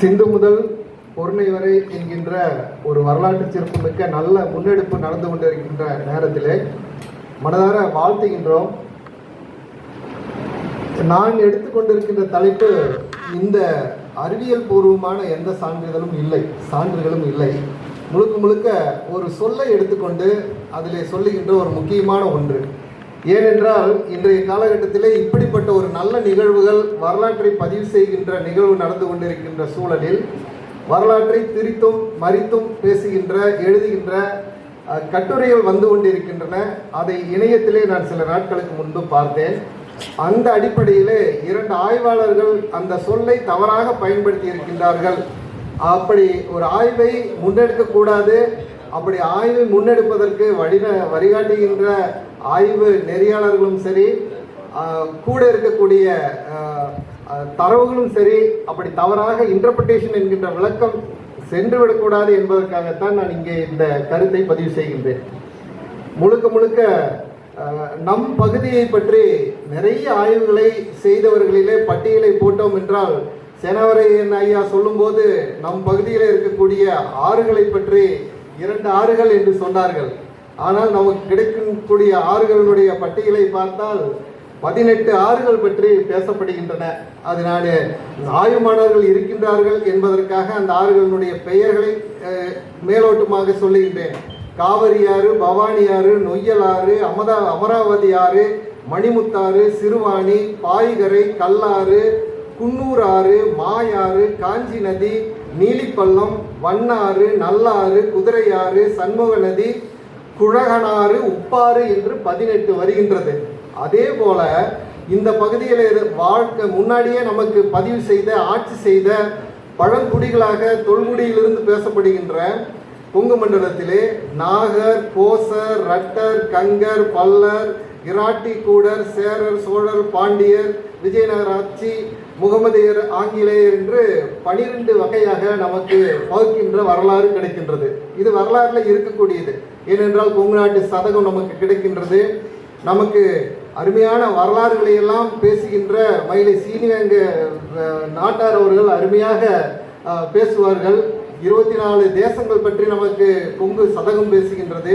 சிந்து முதல் பொருணை வரை என்கின்ற ஒரு வரலாற்று சிறப்புமிக்க நல்ல முன்னெடுப்பு நடந்து கொண்டிருக்கின்ற நேரத்திலே மனதார வாழ்த்துகின்றோம். நான் எடுத்துக்கொண்டிருக்கின்ற தலைப்பு இந்த அறிவியல் பூர்வமான எந்த சான்றிதழும் இல்லை சான்றுகளும் இல்லை. முழுக்க முழுக்க ஒரு சொல்லை எடுத்துக்கொண்டு அதிலே சொல்லுகின்ற ஒரு முக்கியமான ஒன்று. ஏனென்றால் இன்றைய காலகட்டத்திலே இப்படிப்பட்ட ஒரு நல்ல நிகழ்வுகள் வரலாற்றை பதிவு செய்கின்ற நிகழ்வு நடந்து கொண்டிருக்கின்ற சூழலில் வரலாற்றை திரித்தும் மறித்தும் பேசுகின்ற எழுதுகின்ற கட்டுரைகள் வந்து கொண்டிருக்கின்றன. அதை இணையத்திலே நான் சில நாட்களுக்கு முன்பு பார்த்தேன். அந்த அடிப்படையிலே இரண்டு ஆய்வாளர்கள் அந்த சொல்லை தவறாக பயன்படுத்தி இருக்கின்றார்கள் அப்படி ஒரு ஆய்வை முன்னெடுக்கக்கூடாது. அப்படி ஆய்வை முன்னெடுப்பதற்கு வழி வழிகாட்டுகின்ற ஆய்வு நெறியாளர்களும் சரி கூட இருக்கக்கூடிய தரவுகளும் சரி அப்படி தவறாக இன்டர்பிரிட்டேஷன் என்கின்ற விளக்கம் சென்றுவிடக்கூடாது என்பதற்காகத்தான் நான் இங்கே இந்த கருத்தை பதிவு செய்கின்றேன். முழுக்க முழுக்க நம் பகுதியை பற்றி நிறைய ஆய்வுகளை செய்தவர்களிலே பட்டியலை போட்டோம் என்றால் செனவரையன் ஐயா சொல்லும்போது நம் பகுதியில் இருக்கக்கூடிய ஆறுகளை பற்றி இரண்டு ஆறுகள் என்று சொன்னார்கள். ஆனால் நமக்கு கிடைக்கக்கூடிய ஆறுகளுடைய பட்டியலை பார்த்தால் பதினெட்டு ஆறுகள் பற்றி பேசப்படுகின்றன. அதனாலே ஆய்வு இருக்கின்றார்கள் என்பதற்காக அந்த ஆறுகளினுடைய பெயர்களை மேலோட்டமாக சொல்லுகின்றேன். காவிரி ஆறு பவானி ஆறு நொய்யல் ஆறு அமதா அமராவதி ஆறு மணிமுத்தாறு சிறுவாணி பாய்கரை கல்லாறு குன்னூர் ஆறு மாயாறு காஞ்சி நதி நீலிப்பள்ளம் வண்ணாறு நல்லாறு குதிரையாறு சண்முக நதி குழகனாறு உப்பாறு என்று பதினெட்டு வருகின்றது. அதே போல இந்த பகுதியில் இரு- வாழ்க்கை முன்னாடியே நமக்கு பதிவு செய்த ஆட்சி செய்த பழங்குடிகளாக தொல்குடியிலிருந்து பேசப்படுகின்ற கொங்கு மண்டலத்திலே நாகர் கோசர் ரட்டர் கங்கர் பல்லர் இராட்டி கூடர் சேரர் சோழர் பாண்டியர் விஜயநகர ஆட்சி முகமதியர் ஆங்கிலேயர் என்று பனிரெண்டு வகையாக நமக்கு வகுக்கின்ற வரலாறு கிடைக்கின்றது. இது வரலாறுல இருக்கக்கூடியது. ஏனென்றால் கொங்கு நாட்டு சதகம் நமக்கு கிடைக்கின்றது. நமக்கு அருமையான வரலாறுகளை எல்லாம் பேசுகின்ற மயிலை சீனிவேங்க நாட்டார் அவர்கள் அருமையாக பேசுவார்கள். இருபத்தி நாலு தேசங்கள் பற்றி நமக்கு கொங்கு சதகம் பேசுகின்றது.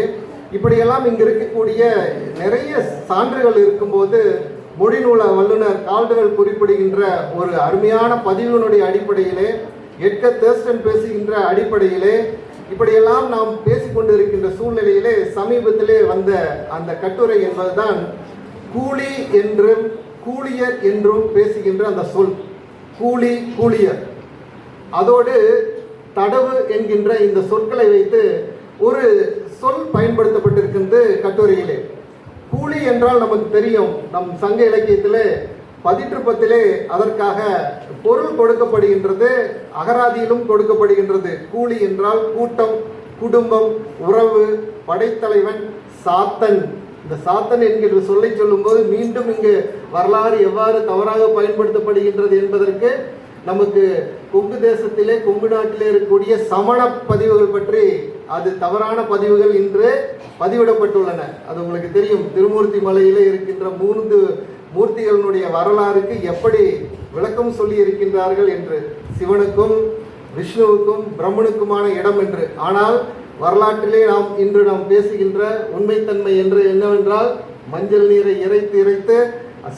இப்படியெல்லாம் இங்கே இருக்கக்கூடிய நிறைய சான்றுகள் இருக்கும்போது மொழிநூல வல்லுனர் கால்டுவெல் குறிப்பிடுகின்ற ஒரு அருமையான பதிவினுடைய அடிப்படையிலே எட்க தேர்ஸ்டன் பேசுகின்ற அடிப்படையிலே இப்படியெல்லாம் நாம் பேசிக்கொண்டு இருக்கின்ற சூழ்நிலையிலே சமீபத்திலே வந்த அந்த கட்டுரை என்பதுதான் கூலி என்றும் கூலியர் என்றும் பேசுகின்ற அந்த சொல். கூலி கூலியர். அதோடு தடவு என்கின்ற இந்த சொற்களை வைத்து ஒரு சொல் பயன்படுத்தப்பட்டிருக்கின்றது கட்டுரையிலே. கூலி என்றால் நமக்கு தெரியும் நம் சங்க இலக்கியத்திலே பதிற்றுப்பத்திலே அதற்காக பொருள் கொடுக்கப்படுகின்றது அகராதியிலும் கொடுக்கப்படுகின்றது. கூலி என்றால் கூட்டம் குடும்பம் உறவு படைத்தலைவன் சாத்தன். இந்த சாத்தன் என்கிற சொல்லை சொல்லும்போது மீண்டும் இங்கு வரலாறு எவ்வாறு தவறாக பயன்படுத்தப்படுகின்றது என்பதற்கு நமக்கு கொங்கு தேசத்திலே கொங்கு நாட்டிலே இருக்கக்கூடிய சமண பதிவுகள் பற்றி அது தவறான பதிவுகள் இன்று பதிவிடப்பட்டுள்ளன. அது உங்களுக்கு தெரியும். திருமூர்த்தி மலையிலே இருக்கின்ற மூன்று மூர்த்திகளினுடைய வரலாறுக்கு எப்படி விளக்கம் சொல்லி இருக்கின்றார்கள் என்று சிவனுக்கும் விஷ்ணுவுக்கும் பிரம்மனுக்குமான இடம் என்று. ஆனால் வரலாற்றிலே நாம் இன்று நாம் பேசுகின்ற உண்மைத்தன்மை என்று என்னவென்றால் மஞ்சள் நீரை இறைத்து இறைத்து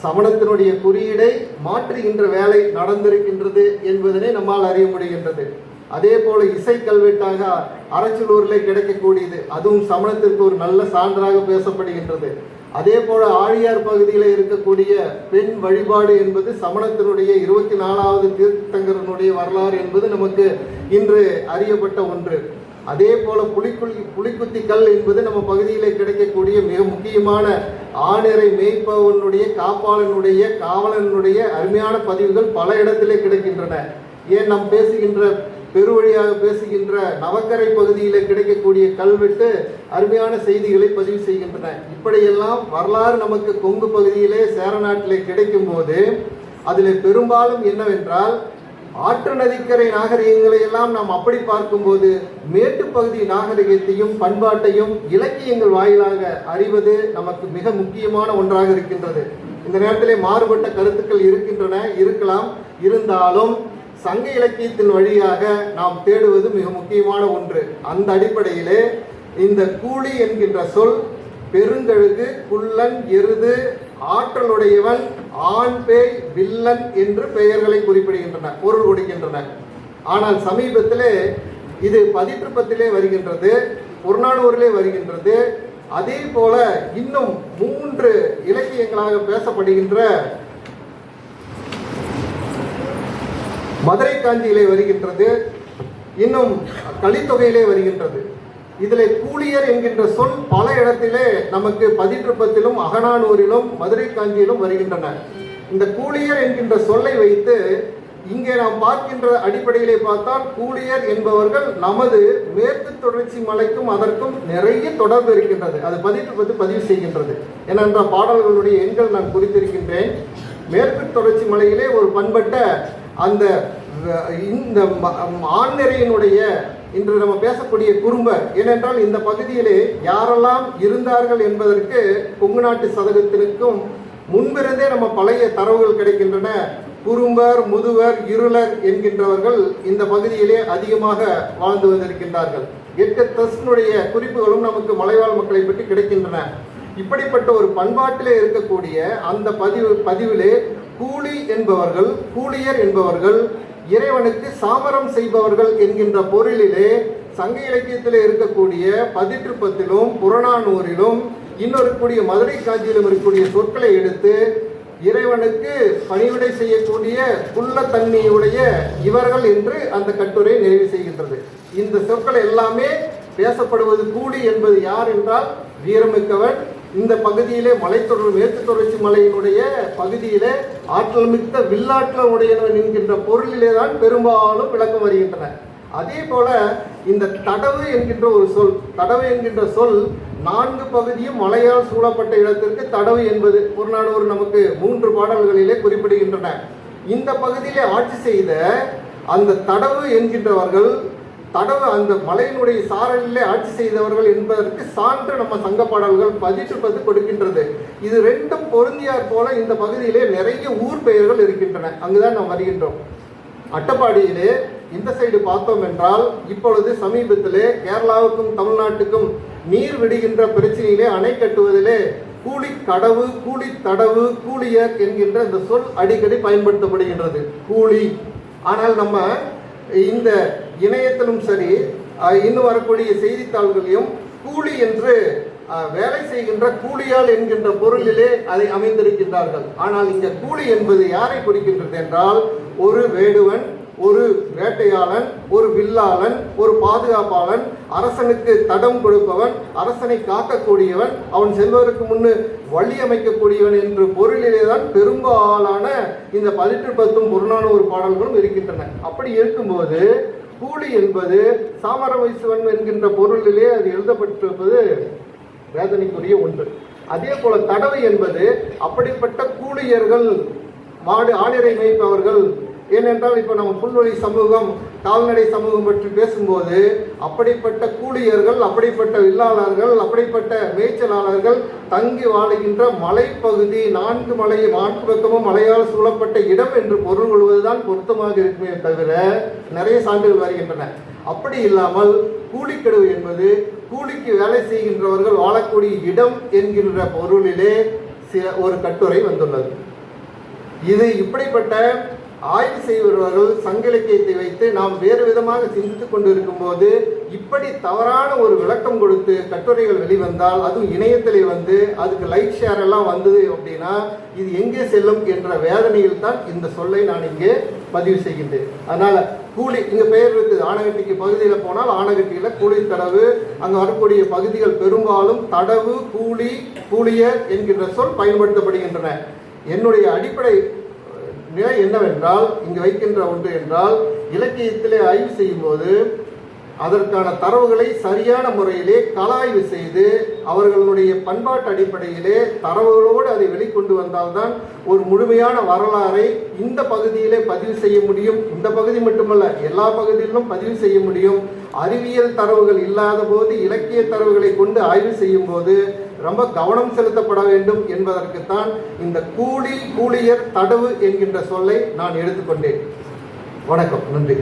சமணத்தினுடைய குறியீடை மாற்றுகின்ற வேலை நடந்திருக்கின்றது என்பதனை நம்மால் அறிய முடிகின்றது. அதே போல இசை கல்வெட்டாக அரச்சலூரில் கிடைக்கக்கூடியது. அதுவும் சமணத்திற்கு ஒரு நல்ல சான்றாக பேசப்படுகின்றது. அதே போல ஆழியார் பகுதியில் இருக்கக்கூடிய பெண் வழிபாடு என்பது சமணத்தினுடைய இருபத்தி நாலாவது தீர்த்தங்கரனுடைய வரலாறு என்பது நமக்கு இன்று அறியப்பட்ட ஒன்று. அதே போல புலிக்குளி புலிக்குத்தி கல் என்பது நம்ம பகுதியில் கிடைக்கக்கூடிய மிக முக்கியமான ஆணிரை மேய்ப்பவனுடைய காப்பாளனுடைய காவலனுடைய அருமையான பதிவுகள் பல இடத்திலே கிடைக்கின்றன. ஏன் நாம் பேசுகின்ற பெருவழியாக பேசுகின்ற நவக்கரை பகுதியில் கிடைக்கக்கூடிய கல்வெட்டு அருமையான செய்திகளை பதிவு செய்கின்றன. இப்படியெல்லாம் வரலாறு நமக்கு கொங்கு பகுதியிலே சேரநாட்டிலே கிடைக்கும் போது அதில் பெரும்பாலும் என்னவென்றால் ஆற்று நதிக்கரை நாகரிகங்களை எல்லாம் நாம் அப்படி பார்க்கும்போது மேட்டுப்பகுதி நாகரிகத்தையும் பண்பாட்டையும் இலக்கியங்கள் வாயிலாக அறிவது நமக்கு மிக முக்கியமான ஒன்றாக இருக்கின்றது. இந்த நேரத்திலே மாறுபட்ட கருத்துக்கள் இருக்கின்றன இருக்கலாம். இருந்தாலும் சங்க இலக்கியத்தின் வழியாக நாம் தேடுவது மிக முக்கியமான ஒன்று. அந்த அடிப்படையிலே இந்த கூலி என்கின்ற சொல் பெருங்கழுகு குள்ளன் எருது ஆற்றலுடையவன் ஆண் பேய் வில்லன் என்று பெயர்களை குறிப்பிடுகின்றன பொருள் கொடுக்கின்றன. ஆனால் சமீபத்திலே இது பதிற்றுப்பத்திலே வருகின்றது புறநானூரிலே வருகின்றது. அதே போல இன்னும் மூன்று இலக்கியங்களாக பேசப்படுகின்ற மதுரை காஞ்சியிலே வருகின்றது இன்னும் கலித்தொகையிலே வருகின்றது. இதில் கூலியர் என்கின்ற சொல் பல இடத்திலே நமக்கு பதிற்றுப்பத்திலும் அகனானூரிலும் மதுரை காஞ்சியிலும் வருகின்றன. இந்த கூலியர் என்கின்ற சொல்லை வைத்து இங்கே நாம் பார்க்கின்ற அடிப்படையிலே பார்த்தால் கூலியர் என்பவர்கள் நமது மேற்கு தொடர்ச்சி மலைக்கும் அதற்கும் நிறைய தொடர்பு இருக்கின்றது. அது பதிற்றுப்பத்து பதிவு செய்கின்றது. ஏனென்றால் பாடல்களுடைய எண்கள் நான் குறித்திருக்கின்றேன். மேற்கு தொடர்ச்சி மலையிலே ஒரு பண்பட்ட அந்த இந்த ம- ஆண்நிறையினுடைய இன்று நம்ம பேசக்கூடிய குறும்பர் ஏனென்றால் இந்த பகுதியிலே யாரெல்லாம் இருந்தார்கள் என்பதற்கு கொங்கு நாட்டு சதகத்திற்கும் முன்பிருந்தே நம்ம பழைய தரவுகள் கிடைக்கின்றன. குறும்பர் முதுவர் இருளர் என்கின்றவர்கள் இந்த பகுதியிலே அதிகமாக வாழ்ந்து வந்திருக்கின்றார்கள். எட்டு தஸ்னுடைய குறிப்புகளும் நமக்கு மலைவாழ் மக்களை பற்றி கிடைக்கின்றன. இப்படிப்பட்ட ஒரு பண்பாட்டிலே இருக்கக்கூடிய அந்த பதிவு பதிவிலே கூலி என்பவர்கள் கூலியர் என்பவர்கள் இறைவனுக்கு சாமரம் செய்பவர்கள் என்கின்ற பொருளிலே சங்க இலக்கியத்தில் இருக்கக்கூடிய பதிற்றுப்பத்திலும் புறநானூரிலும் இன்னொரு கூடிய மதுரை காஞ்சியிலும் இருக்கக்கூடிய சொற்களை எடுத்து இறைவனுக்கு பணிவிடை செய்யக்கூடிய புள்ள தன்மையுடைய இவர்கள் என்று அந்த கட்டுரை நிறைவு செய்கின்றது. இந்த சொற்கள் எல்லாமே பேசப்படுவது கூலி என்பது யார் என்றால் வீரமிக்கவன் இந்த பகுதியிலே மலைத்தொடர் மேற்கு தொடர்ச்சி மலையினுடைய பகுதியிலே ஆற்றல் மிக்க வில்லாற்றல் உடையவன் என்கின்ற பொருளிலே தான் பெரும்பாலும் விளக்கம் வருகின்றன. அதே போல இந்த தடவு என்கின்ற ஒரு சொல் தடவு என்கின்ற சொல் நான்கு பகுதியும் மலையால் சூழப்பட்ட இடத்திற்கு தடவு என்பது புறநானூறு நமக்கு மூன்று பாடல்களிலே குறிப்பிடுகின்றன. இந்த பகுதியிலே ஆட்சி செய்த அந்த தடவு என்கின்றவர்கள் தடவை அந்த மலையினுடைய சாரலிலே ஆட்சி செய்தவர்கள் என்பதற்கு சான்று நம்ம சங்க பாடல்கள் பதிற்றுப்பது கொடுக்கின்றது. இது ரெண்டும் பொருந்தியார் போல இந்த பகுதியிலே நிறைய ஊர் பெயர்கள் இருக்கின்றன. அங்குதான் நாம் வருகின்றோம். அட்டப்பாடியிலே இந்த சைடு பார்த்தோம் என்றால் இப்பொழுது சமீபத்திலே கேரளாவுக்கும் தமிழ்நாட்டுக்கும் நீர் விடுகின்ற பிரச்சனையிலே அணை கட்டுவதிலே கூலி கடவு கூலி தடவு கூலியர் என்கின்ற இந்த சொல் அடிக்கடி பயன்படுத்தப்படுகின்றது. கூலி. ஆனால் நம்ம இந்த இணையத்திலும் சரி இன்னும் வரக்கூடிய செய்தித்தாள்களையும் கூலி என்று வேலை செய்கின்ற கூலியால் என்கின்ற பொருளிலே அதை அமைந்திருக்கின்றார்கள். ஆனால் இந்த கூலி என்பது யாரை குறிக்கின்றது என்றால் ஒரு வேடுவன் ஒரு வேட்டையாளன் ஒரு வில்லாளன் ஒரு பாதுகாப்பாளன் அரசனுக்கு தடம் கொடுப்பவன் அரசனை காக்கக்கூடியவன் அவன் செல்வதற்கு முன்னு வழி அமைக்கக்கூடியவன் என்ற பொருளிலே தான் பெரும்பாலான இந்த பதிற்று பத்தும் புறநானூறு பாடல்களும் இருக்கின்றன. அப்படி இருக்கும்போது கூலி என்பது சாமரவைசுவன் என்கின்ற பொருளிலே அது எழுதப்பட்டிருப்பது வேதனைக்குரிய ஒன்று. அதே போல தடவை என்பது அப்படிப்பட்ட கூலியர்கள் மாடு ஆணிரை மேய்ப்பவர்கள் ஏனென்றால் இப்போ நம்ம புல்வெளி சமூகம் கால்நடை சமூகம் பற்றி பேசும்போது அப்படிப்பட்ட கூலியர்கள் அப்படிப்பட்ட வில்லாளர்கள் அப்படிப்பட்ட மேய்ச்சலாளர்கள் தங்கி வாழுகின்ற மலைப்பகுதி நான்கு மலை நான்கு பக்கமும் மலையால் சூழப்பட்ட இடம் என்று பொருள் கொள்வதுதான் பொருத்தமாக இருக்குமே தவிர நிறைய சான்றுகள் வருகின்றன. அப்படி இல்லாமல் கூலிக்கெடுவு என்பது கூலிக்கு வேலை செய்கின்றவர்கள் வாழக்கூடிய இடம் என்கின்ற பொருளிலே சில ஒரு கட்டுரை வந்துள்ளது. இது இப்படிப்பட்ட ஆய்வு செய்பவர்கள் சங்க இலக்கியத்தை வைத்து நாம் வேறு விதமாக சிந்தித்துக் கொண்டிருக்கும் போது இப்படி தவறான ஒரு விளக்கம் கொடுத்து கட்டுரைகள் வெளிவந்தால் அதுவும் இணையத்திலே வந்து அதுக்கு லைக் ஷேர் எல்லாம் வந்தது அப்படின்னா இது எங்கே செல்லும் என்ற வேதனையில் தான் இந்த சொல்லை நான் இங்கே பதிவு செய்கின்றேன். அதனால கூலி இங்க பெயர் இருக்குது ஆனகட்டிக்கு பகுதியில் போனால் ஆனகட்டியில் கூலி தடவு அங்கே வரக்கூடிய பகுதிகள் பெரும்பாலும் தடவு கூலி கூலியர் என்கின்ற சொல் பயன்படுத்தப்படுகின்றன. என்னுடைய அடிப்படை நிலை என்னவென்றால் இங்கு வைக்கின்ற ஒன்று என்றால் இலக்கியத்திலே ஆய்வு செய்யும்போது அதற்கான தரவுகளை சரியான முறையிலே கலாய்வு செய்து அவர்களுடைய பண்பாட்டு அடிப்படையிலே தரவுகளோடு அதை வெளிக்கொண்டு வந்தால்தான் ஒரு முழுமையான வரலாறை இந்த பகுதியிலே பதிவு செய்ய முடியும். இந்த பகுதி மட்டுமல்ல எல்லா பகுதியிலும் பதிவு செய்ய முடியும். அறிவியல் தரவுகள் இல்லாத போது இலக்கிய தரவுகளை கொண்டு ஆய்வு செய்யும் போது ரொம்ப கவனம் செலுத்தப்பட வேண்டும் என்பதற்குத்தான் இந்த கூலி கூலியர் தடவு என்கின்ற சொல்லை நான் எடுத்துக்கொண்டேன். வணக்கம். நன்றி.